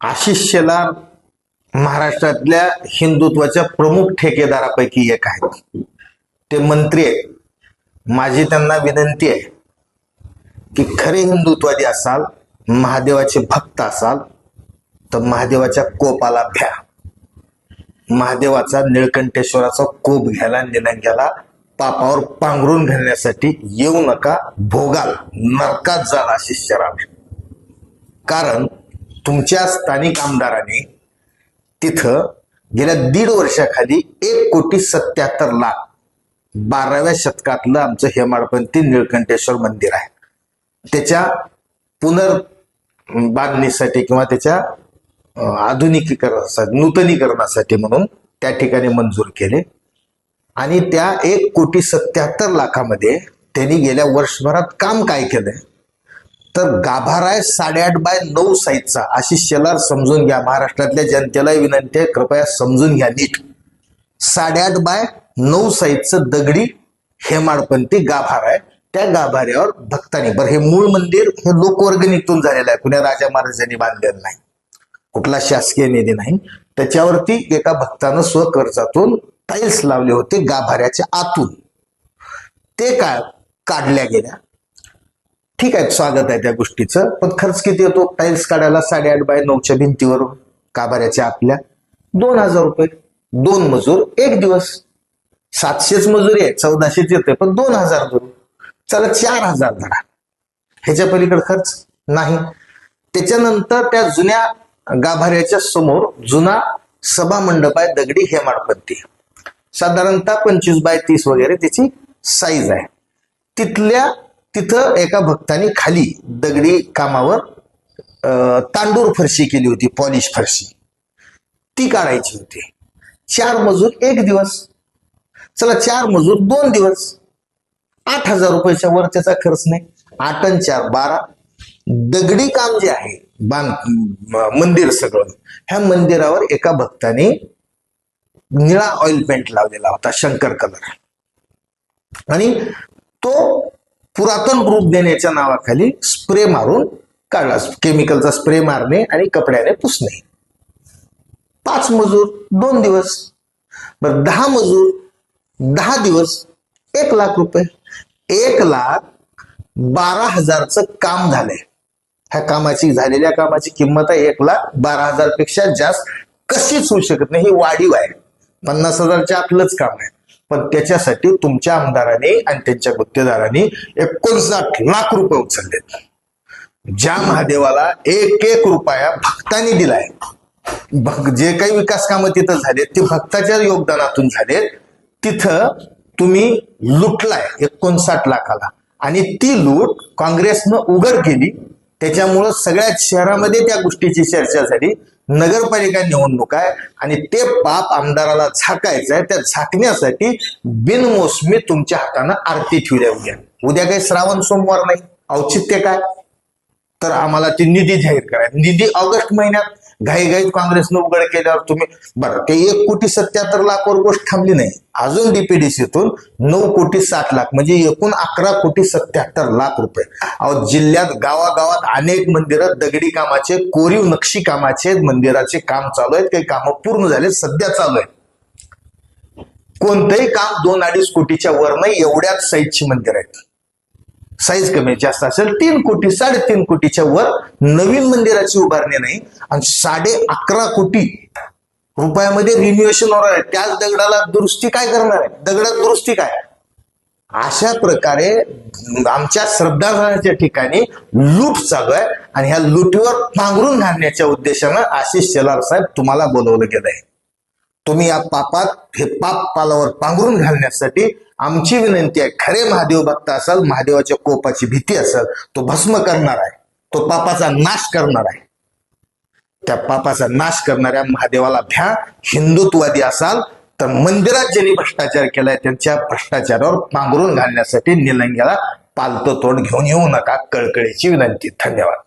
आशिष शेलार महाराष्ट्रातल्या हिंदुत्वाच्या प्रमुख ठेकेदारापैकी एक आहेत. ते मंत्री आहेत. माझी त्यांना विनंती आहे की खरे हिंदुत्वादी असाल महादेवाचे भक्त असाल तर महादेवाच्या कोपाला भ्या. महादेवाचा निळकंठेश्वराचा कोप घ्यायला निलंग्याला पापावर पांघरून घालण्यासाठी येऊ नका भोगाल नरकात जाणार आशिष कारण तुमच्या स्थानिक आमदाराने तिथं गेल्या दीड वर्षाखाली एक कोटी सत्याहत्तर लाख बाराव्या शतकातलं आमचं हेमाडपंथी निळकंठेश्वर मंदिर आहे. त्याच्या पुनर् बांधणीसाठी किंवा त्याच्या आधुनिकीकरणासाठी नूतनीकरणासाठी म्हणून त्या ठिकाणी मंजूर केले. आणि त्या एक कोटी सत्याहत्तर लाखामध्ये त्यांनी गेल्या वर्षभरात काम काय केलंय? तर गाभारा आहे साडेआठ बाय नऊ साईजचा. अशी शेलार समजून घ्या. महाराष्ट्रातल्या जनतेला विनंती आहे. कृपया समजून घ्या नीट. साडेआठ बाय नऊ साईजचं दगडी हेमाडपंथी गाभारा आहे त्या गाभाऱ्यावर भक्तांनी बरं हे मूळ मंदिर हे लोकवर्गणीतून झालेलं आहे. कुण्या राजा महाराजांनी बांधलेलं नाही. कुठला शासकीय निधी नाही. त्याच्यावरती एका भक्तानं स्वखर्चातून टाईल्स लावले होते गाभाऱ्याच्या आतून. ते काय काढल्या गेल्या? ठीक आहे स्वागत आहे त्या गोष्टीचं. पण खर्च किती येतो टाईल्स काढायला साडेआठ बाय नऊच्या भिंतीवर काभाऱ्याच्या आपल्या. दोन हजार रुपये. दोन मजूर एक दिवस. सातशेच मजुरी आहे चौदाशेच येते पण दोन हजार धरू चला चार हजार धरा. ह्याच्या पलीकडे खर्च नाही. त्याच्यानंतर त्या जुन्या गाभाऱ्याच्या समोर जुना सभा मंडप आहे दगडी हेमाडपंथी साधारणतः पंचवीस बाय तीस वगैरे त्याची साईज आहे. तिथल्या तिथं एका भक्ताने खाली दगडी कामावर तांडूर फरशी केली होती पॉलिश फरशी. ती काढायची होती. चार मजूर एक दिवस. चला चार मजूर दोन दिवस. आठ हजार रुपयाच्या वर त्याचा खर्च नाही. आठ आणि चार बारा. दगडी काम जे आहे बांध मंदिर सगळं ह्या मंदिरावर एका भक्ताने निळा ऑइल पेंट लावलेला होता शंकर कलर आणि तो पुरातन रूप देण्याच्या नावाखाली स्प्रे मारून काढला. केमिकलचा स्प्रे मारणे आणि कपड्याने पुसणे. पाच मजूर दोन दिवस. बर दहा मजूर दहा दिवस एक लाख रुपये. एक लाख बारा हजारचं काम झालंय. ह्या कामाची झालेल्या कामाची किंमत आहे एक लाख बारा हजारपेक्षा जास्त. कशीच होऊ शकत नाही ही वाढीव आहे. पन्नास हजारच्या आपलंच काम आहे. पण त्याच्यासाठी तुमच्या आमदाराने आणि त्यांच्या गुत्तेदारांनी एकोणसाठ लाख रुपये उचललेत ज्या महादेवाला एक एक रुपया भक्तांनी दिलाय. भक जे काही विकास कामं तिथं झालेत ते भक्ताच्या योगदानातून झालेत. तिथं तुम्ही लुटलाय एकोणसाठ लाखाला. आणि ती लूट काँग्रेसनं उघड केली. त्याच्यामुळं सगळ्या शहरामध्ये त्या गोष्टीची चर्चा झाली. नगरपालिका निवडणूक आहे आणि ते पाप आमदाराला झाकायचं आहे. त्या झाकण्यासाठी बिनमोसमी तुमच्या हातानं आरती ठेवल्या उद्या. उद्या काही श्रावण सोमवार नाही. औचित्य काय? तर आम्हाला ते निधी जाहीर करायचं निधी ऑगस्ट महिन्यात घाईघाईत काँग्रेसनं उघड केल्यावर तुम्ही बरं ते एक कोटी सत्याहत्तर लाखवर गोष्ट थांबली नाही. अजून डीपीडीसीतून नऊ कोटी साठ लाख म्हणजे एकूण अकरा कोटी सत्याहत्तर लाख रुपये. अहो जिल्ह्यात गावागावात अनेक मंदिरात दगडी कामाचे कोरीव नक्षी कामाचे मंदिराचे काम चालू आहेत काही कामं पूर्ण झाले सध्या चालू आहेत. कोणतंही काम दोन अडीच कोटीच्या वर नाही एवढ्याच साईजची मंदिर आहेत. साईज कमी जास्त असेल तीन कोटी साडेतीन कोटीच्या वर नवीन मंदिराची उभारणी नाही. आणि साडे अकरा कोटी रुपयामध्ये रिन्युएशन होणार आहे. त्याच दगडाला दुरुस्ती काय करणार आहे? दगडात दुरुस्ती काय? अशा प्रकारे आमच्या श्रद्धास्थानाच्या ठिकाणी लूट चालू आहे. आणि ह्या लुटीवर पांघरून घालण्याच्या उद्देशानं आशिष शेलार साहेब तुम्हाला बोलवलं गेलं आहे तुम्ही या पापात हे पाप पालावर पांघरून घालण्यासाठी आमची विनंती आहे खरे महादेव भक्त असाल महादेवाच्या कोपाची भीती असेल तो भस्म करणार आहे. तो पापाचा नाश करणार आहे. त्या पापाचा नाश करणाऱ्या महादेवाला भ्या हिंदुत्वादी असाल तर मंदिरात ज्यांनी भ्रष्टाचार केलाय त्यांच्या भ्रष्टाचारावर पांघरून घालण्यासाठी निलंग्याला पालतं तोंड घेऊन येऊ नका कळकळीची विनंती. धन्यवाद.